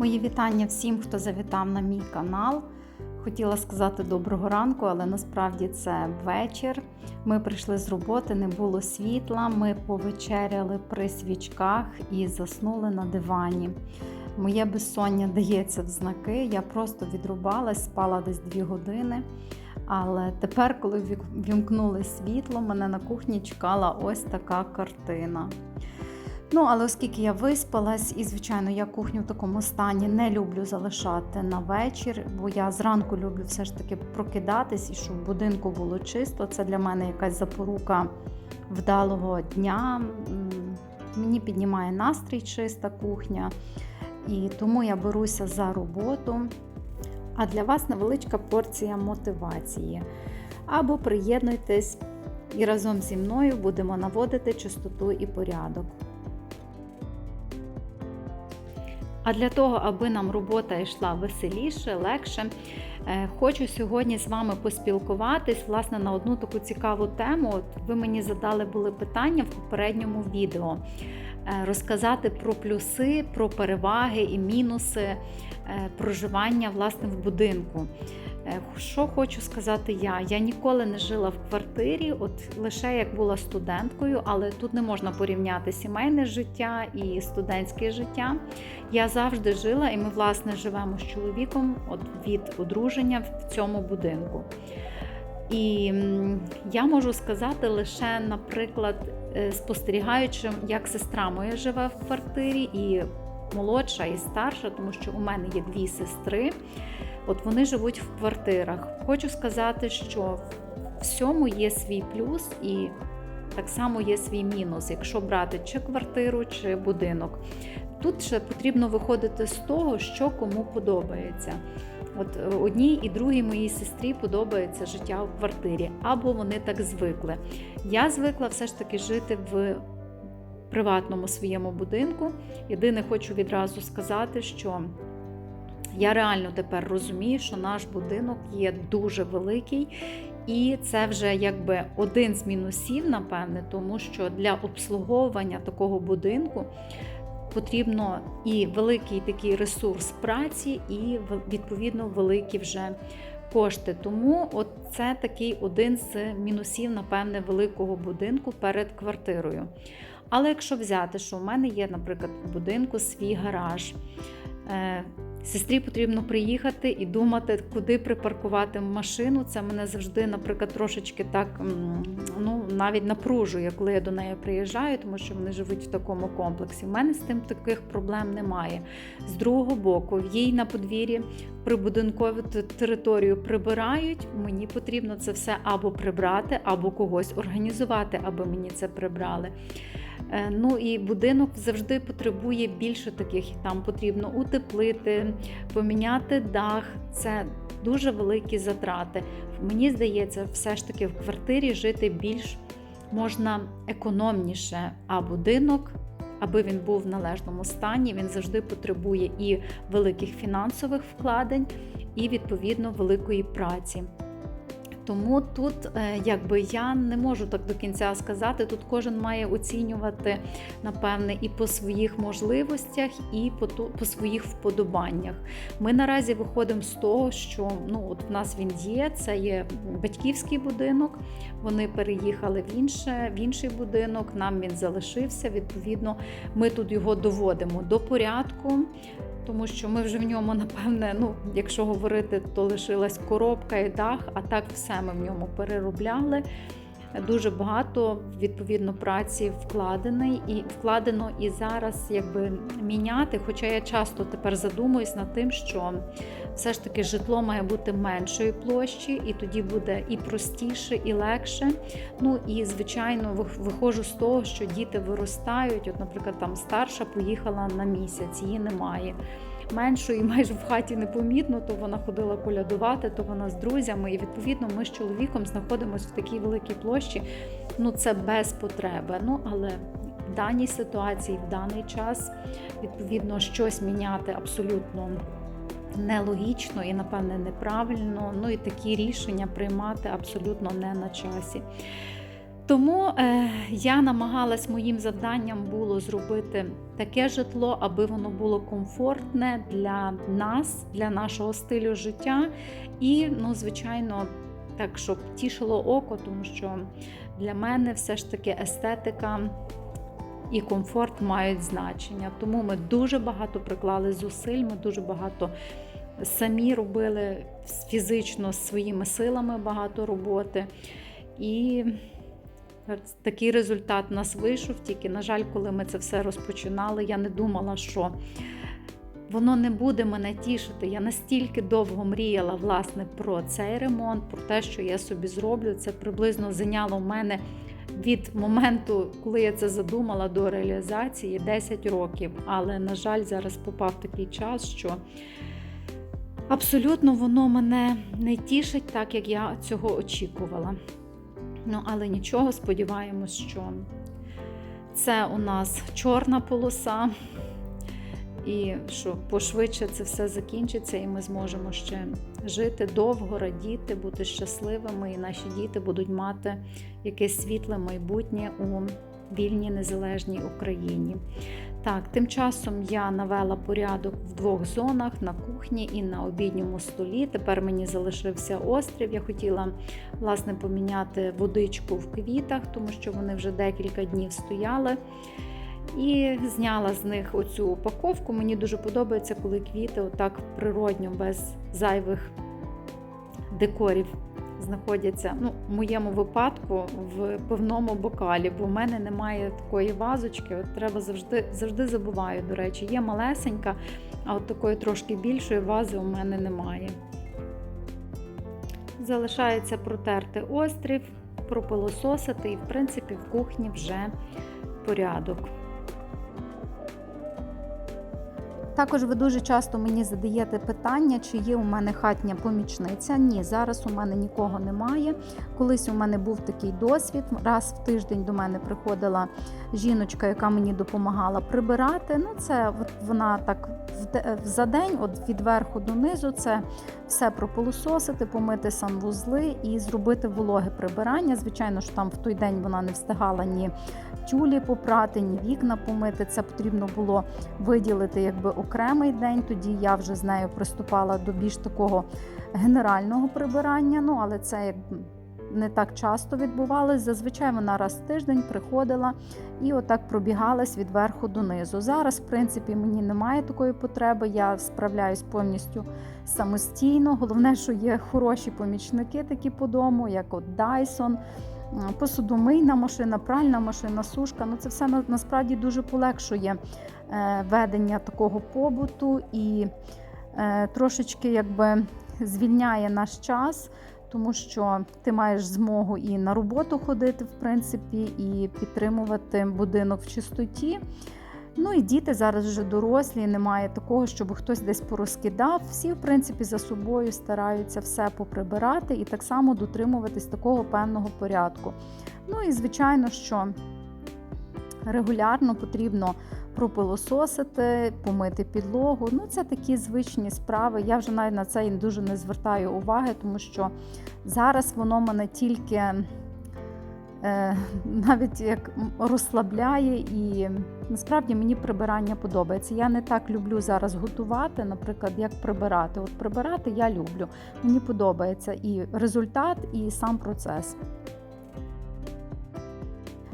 Мої вітання всім, хто завітав на мій канал. Хотіла сказати доброго ранку, але насправді це вечір. Ми прийшли з роботи, не було світла. Ми повечеряли при свічках і заснули на дивані. Моє безсоння дається в знаки. Я просто відрубалась, спала десь дві години. Але тепер, коли вімкнули світло, мене на кухні чекала ось така картина. Ну, але оскільки я виспалась, і, звичайно, я кухню в такому стані не люблю залишати на вечір, бо я зранку люблю все ж таки прокидатись і щоб в будинку було чисто. Це для мене якась запорука вдалого дня. Мені піднімає настрій чиста кухня, і тому я беруся за роботу. А для вас невеличка порція мотивації. Або приєднуйтесь і разом зі мною будемо наводити чистоту і порядок. А для того, аби нам робота йшла веселіше, легше, хочу сьогодні з вами поспілкуватись власне на одну таку цікаву тему. От ви мені задали були питання в попередньому відео. Розказати про плюси, про переваги і мінуси проживання власне в будинку. Що хочу сказати я? Я ніколи не жила в квартирі, от лише як була студенткою, але тут не можна порівняти сімейне життя і студентське життя. Я завжди жила, і ми, власне, живемо з чоловіком від одруження в цьому будинку. І я можу сказати лише, наприклад, спостерігаючи, як сестра моя живе в квартирі, і молодша, і старша, тому що у мене є дві сестри. От вони живуть в квартирах. Хочу сказати, що в всьому є свій плюс і так само є свій мінус, якщо брати чи квартиру, чи будинок. Тут ще потрібно виходити з того, що кому подобається. От одній і другій моїй сестрі подобається життя в квартирі, або вони так звикли. Я звикла все ж таки жити в приватному своєму будинку. Єдине, хочу відразу сказати, що я реально тепер розумію, що наш будинок є дуже великий, і це вже якби один з мінусів, напевне, тому що для обслуговування такого будинку потрібно і великий такий ресурс праці, і відповідно великі вже кошти. Тому от це такий один з мінусів, напевне, великого будинку перед квартирою. Але якщо взяти, що в мене є, наприклад, в будинку свій гараж. Сестрі потрібно приїхати і думати, куди припаркувати машину. Це мене завжди, наприклад, трошечки так ну, навіть напружує, коли я до неї приїжджаю, тому що вони живуть в такому комплексі. У мене з тим таких проблем немає. З другого боку, їй на подвір'ї прибудинкову територію прибирають. Мені потрібно це все або прибрати, або когось організувати, аби мені це прибрали. Ну і будинок завжди потребує більше таких. Там потрібно утеплити, поміняти дах. Це дуже великі затрати. Мені здається, все ж таки в квартирі жити більш можна економніше, а будинок. Аби він був в належному стані, він завжди потребує і великих фінансових вкладень, і відповідно великої праці. Тому тут, якби я не можу так до кінця сказати, тут кожен має оцінювати, напевне, і по своїх можливостях, і по по своїх вподобаннях. Ми наразі виходимо з того, що ну, от в нас він є, це є батьківський будинок. Вони переїхали в інше, в інший будинок, нам він залишився. Відповідно, ми тут його доводимо до порядку тому що ми вже в ньому, напевне, ну, якщо говорити, то лишилась коробка і дах, а так все ми в ньому переробляли. Дуже багато відповідно праці вкладений і вкладено і зараз якби міняти. Хоча я часто тепер задумуюсь над тим, що все ж таки житло має бути меншої площі, і тоді буде і простіше, і легше. Ну і звичайно, виходжу з того, що діти виростають. От, наприклад, там старша поїхала на місяць, її немає меншої, майже в хаті непомітно, то вона ходила колядувати, то вона з друзями. І відповідно ми з чоловіком знаходимося в такій великій площі. Ну це без потреби. Ну але в даній ситуації, в даний час, відповідно, щось міняти абсолютно. Нелогічно і, напевне, неправильно, ну і такі рішення приймати абсолютно не на часі. Тому е, я намагалась моїм завданням було зробити таке житло, аби воно було комфортне для нас, для нашого стилю життя, і, ну, звичайно, так, щоб тішило око, тому що для мене все ж таки естетика і комфорт мають значення. Тому ми дуже багато приклали зусиль, ми дуже багато самі робили фізично своїми силами багато роботи. І такий результат у нас вийшов. Тільки, на жаль, коли ми це все розпочинали, я не думала, що воно не буде мене тішити. Я настільки довго мріяла власне про цей ремонт, про те, що я собі зроблю. Це приблизно зайняло в мене від моменту, коли я це задумала до реалізації 10 років. Але, на жаль, зараз попав такий час, що абсолютно воно мене не тішить так, як я цього очікувала. Ну, але нічого, сподіваємось, що це у нас чорна полоса, і що пошвидше це все закінчиться, і ми зможемо ще жити довго, радіти, бути щасливими, і наші діти будуть мати якесь світле майбутнє у вільній незалежній Україні. Так, тим часом я навела порядок в двох зонах на кухні і на обідньому столі. Тепер мені залишився острів. Я хотіла власне поміняти водичку в квітах, тому що вони вже декілька днів стояли. І зняла з них оцю упаковку. Мені дуже подобається, коли квіти отак природньо, без зайвих декорів знаходяться ну, в моєму випадку в пивному бокалі, бо в мене немає такої вазочки. От Треба завжди завжди забуваю, до речі, є малесенька, а от такої трошки більшої вази у мене немає. Залишається протерти острів, пропилососити, і, в принципі, в кухні вже порядок. Також ви дуже часто мені задаєте питання, чи є у мене хатня помічниця. Ні, зараз у мене нікого немає. Колись у мене був такий досвід. Раз в тиждень до мене приходила жіночка, яка мені допомагала прибирати. Ну, це вона так за день, от від верху до низу, це все прополососити, помити санвузли і зробити вологе прибирання. Звичайно ж, там в той день вона не встигала ні тюлі попрати, ні вікна помити. Це потрібно було виділити якби окремий день. Тоді я вже з нею приступала до більш такого генерального прибирання. Ну, але це не так часто відбувалось. Зазвичай вона раз в тиждень приходила і отак пробігалась від верху до низу. Зараз, в принципі, мені немає такої потреби. Я справляюсь повністю самостійно. Головне, що є хороші помічники такі по дому, як от Dyson. Посудомийна машина, пральна машина, сушка. Ну це все насправді дуже полегшує ведення такого побуту і е, трошечки якби звільняє наш час, тому що ти маєш змогу і на роботу ходити, в принципі, і підтримувати будинок в чистоті. Ну і діти зараз вже дорослі, немає такого, щоб хтось десь порозкидав. Всі, в принципі, за собою стараються все поприбирати і так само дотримуватись такого певного порядку. Ну і звичайно, що регулярно потрібно пропилососити, помити підлогу. Ну, це такі звичні справи. Я вже навіть на це дуже не звертаю уваги, тому що зараз воно мене тільки. Е, навіть як розслабляє, і насправді мені прибирання подобається. Я не так люблю зараз готувати, наприклад, як прибирати. От прибирати я люблю. Мені подобається і результат, і сам процес.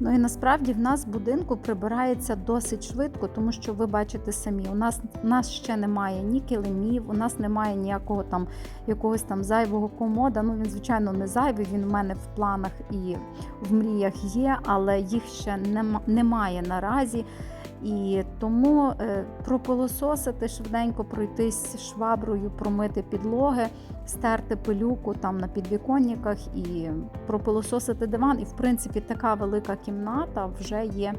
Ну і насправді в нас будинку прибирається досить швидко, тому що ви бачите самі, у нас у нас ще немає ні килимів, у нас немає ніякого там якогось там зайвого комода. Ну він, звичайно, не зайвий. Він в мене в планах і в мріях є, але їх ще немає наразі. І тому е, пропилососити, швиденько пройтись шваброю, промити підлоги, стерти пилюку там на підвіконниках і пропилососити диван. І, в принципі, така велика кімната вже є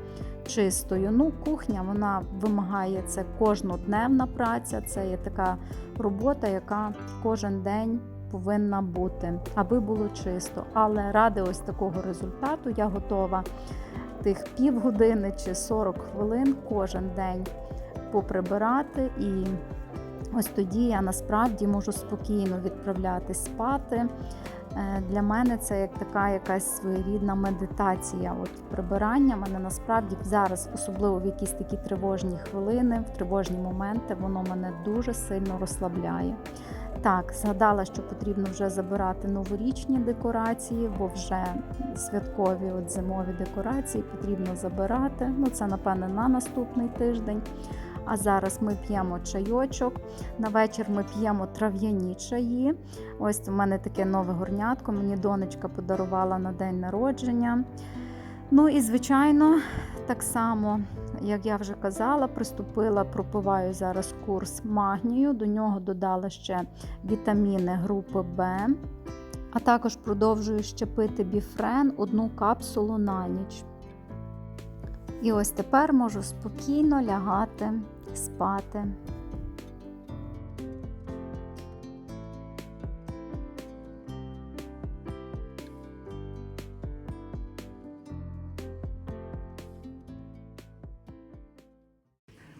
чистою. Ну, кухня вона вимагає це кожнодневна праця, це є така робота, яка кожен день. Повинна бути, аби було чисто. Але ради ось такого результату я готова тих півгодини чи 40 хвилин кожен день поприбирати. І ось тоді я насправді можу спокійно відправляти спати. Е, Для мене це як така якась своєрідна медитація. От прибирання мене насправді зараз, особливо в якісь такі тривожні хвилини, в тривожні моменти, воно мене дуже сильно розслабляє. Так, згадала, що потрібно вже забирати новорічні декорації, бо вже святкові от зимові декорації потрібно забирати. Ну, це, напевне, на наступний тиждень. А зараз ми п'ємо чайочок. На вечір ми п'ємо трав'яні чаї. Ось у мене таке нове горнятко. Мені донечка подарувала на день народження. Ну і, звичайно, так само, як я вже казала, приступила, пропиваю зараз курс магнію. До нього додала ще вітаміни групи Б. А також продовжую ще пити біфрен одну капсулу на ніч. І ось тепер можу спокійно лягати, спати.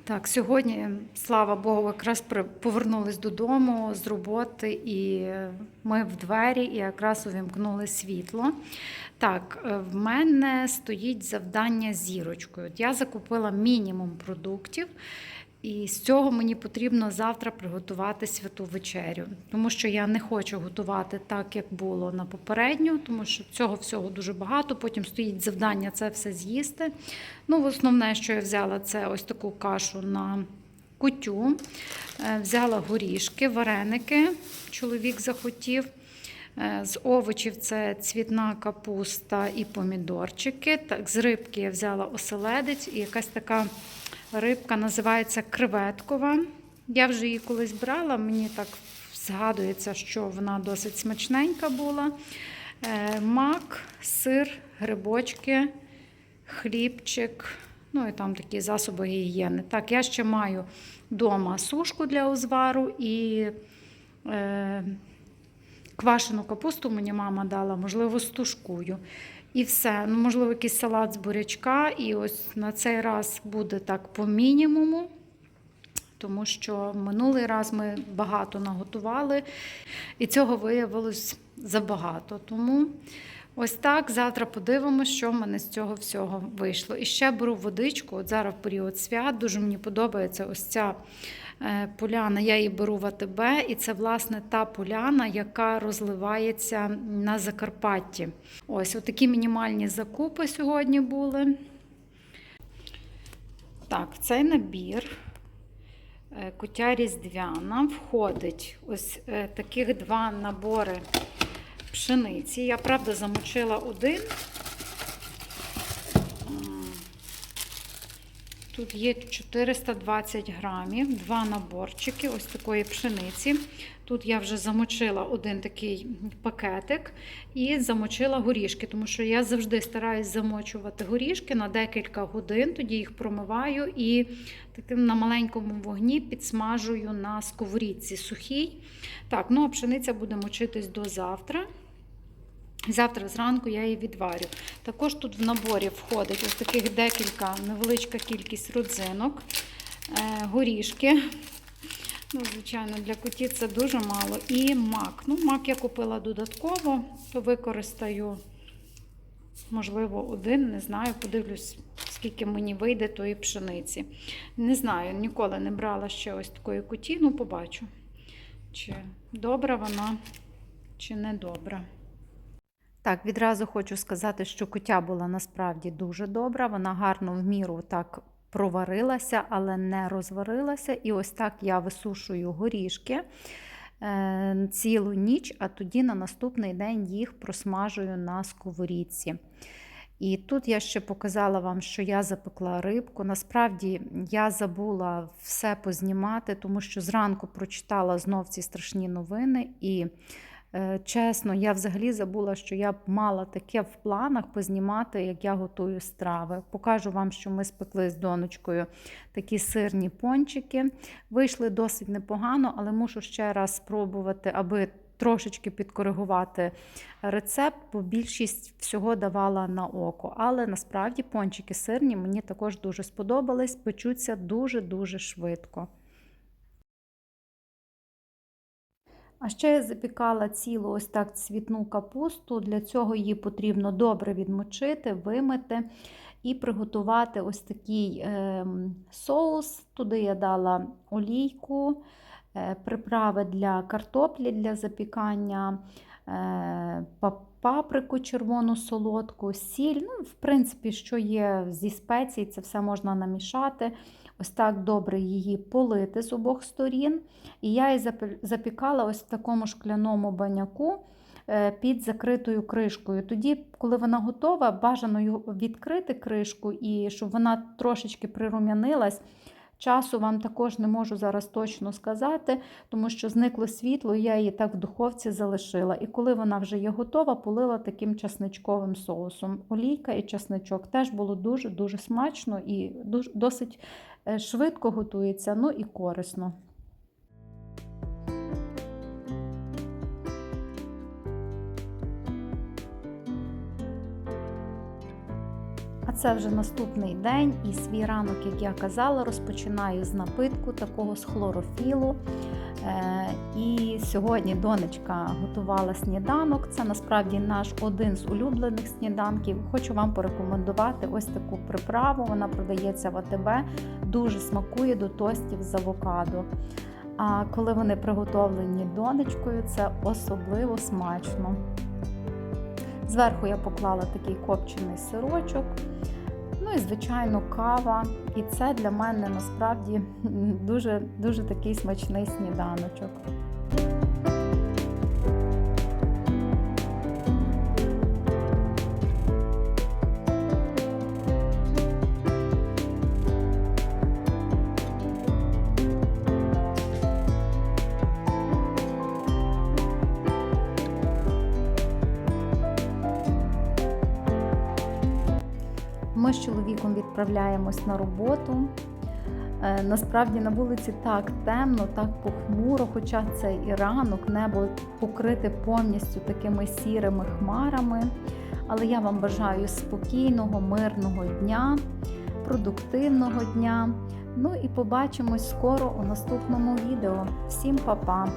Так, сьогодні, слава Богу, якраз повернулись додому з роботи, і ми в двері, і якраз увімкнули світло. Так, е, в мене стоїть завдання зірочкою. От Я закупила мінімум продуктів, і з цього мені потрібно завтра приготувати святу вечерю. Тому що я не хочу готувати так, як було на попередню, тому що цього всього дуже багато. Потім стоїть завдання це все з'їсти. Ну, основне, що я взяла, це ось таку кашу на кутю. Е, Взяла горішки, вареники. Чоловік захотів. Е, З овочів це цвітна капуста і помідорчики. Так, з рибки я взяла оселедець і якась така рибка називається креветкова. Я вже її колись брала, мені так згадується, що вона досить смачненька була. Е, Мак, сир, грибочки, хлібчик, ну і там такі засоби гігієни. Так, я ще маю вдома сушку для узвару і е, квашену капусту мені мама дала, можливо, з тушкою. І все. Ну, можливо, якийсь салат з бурячка. І ось на цей раз буде так по мінімуму. Тому що минулий раз ми багато наготували, і цього виявилось забагато. Тому ось так. Завтра подивимося, що в мене з цього всього вийшло. І ще беру водичку. От зараз в період свят. Дуже мені подобається ось ця поляна. Я її беру в АТБ, і це, власне, та поляна, яка розливається на Закарпатті. Ось такі мінімальні закупи сьогодні були. Так, цей набір. Е, Кутя різдвяна входить ось е, таких два набори пшениці. Я, правда, замочила один. Тут є 420 грамів, два наборчики ось такої пшениці. Тут я вже замочила один такий пакетик і замочила горішки, тому що я завжди стараюсь замочувати горішки на декілька годин, тоді їх промиваю і таким на маленькому вогні підсмажую на сковорідці сухій. Так, ну а пшениця буде мочитись до завтра. Завтра зранку я її відварю. Також тут в наборі входить ось таких декілька невеличка кількість родзинок, е, горішки. Ну, звичайно, для котів це дуже мало. І мак. Ну, мак я купила додатково, то використаю, можливо, один, не знаю, подивлюсь, скільки мені вийде тої пшениці. Не знаю, ніколи не брала ще ось такої куті, ну побачу, чи добра вона, чи не добра. Так, відразу хочу сказати, що кутя була насправді дуже добра. Вона гарно в міру так проварилася, але не розварилася. І ось так я висушую горішки е, цілу ніч, а тоді на наступний день їх просмажую на сковорідці. І тут я ще показала вам, що я запекла рибку. Насправді я забула все познімати, тому що зранку прочитала знов ці страшні новини і. Е, Чесно, я взагалі забула, що я б мала таке в планах познімати, як я готую страви. Покажу вам, що ми спекли з донечкою такі сирні пончики. Вийшли досить непогано, але мушу ще раз спробувати, аби трошечки підкоригувати рецепт, бо більшість всього давала на око. Але насправді пончики сирні мені також дуже сподобались, печуться дуже-дуже швидко. А ще я запікала цілу ось так цвітну капусту. Для цього її потрібно добре відмочити, вимити і приготувати ось такий ем, соус. Туди я дала олійку, е, приправи для картоплі для запікання, е, паприку червону солодку, сіль. Ну, в принципі, що є зі спецій, це все можна намішати. Ось так добре її полити з обох сторін. І я її запі- запікала ось в такому шкляному баняку е, під закритою кришкою. Тоді, коли вона готова, бажано відкрити кришку і щоб вона трошечки прирум'янилась. Часу вам також не можу зараз точно сказати, тому що зникло світло, я її так в духовці залишила. І коли вона вже є готова, полила таким часничковим соусом. Олійка і часничок теж було дуже-дуже смачно і досить е, швидко готується, ну і корисно. Це вже наступний день, і свій ранок, як я казала, розпочинаю з напитку такого з хлорофілу. Е, І сьогодні донечка готувала сніданок. Це насправді наш один з улюблених сніданків. Хочу вам порекомендувати ось таку приправу. Вона продається в АТБ, дуже смакує до тостів з авокадо. А коли вони приготовлені донечкою, це особливо смачно. Зверху я поклала такий копчений сирочок. Ну і, звичайно, кава. І це для мене насправді дуже, дуже такий смачний сніданочок. Ми з чоловіком відправляємось на роботу. Е, Насправді на вулиці так темно, так похмуро, хоча це і ранок, небо покрите повністю такими сірими хмарами. Але я вам бажаю спокійного, мирного дня, продуктивного дня. Ну і побачимось скоро у наступному відео. Всім па-па!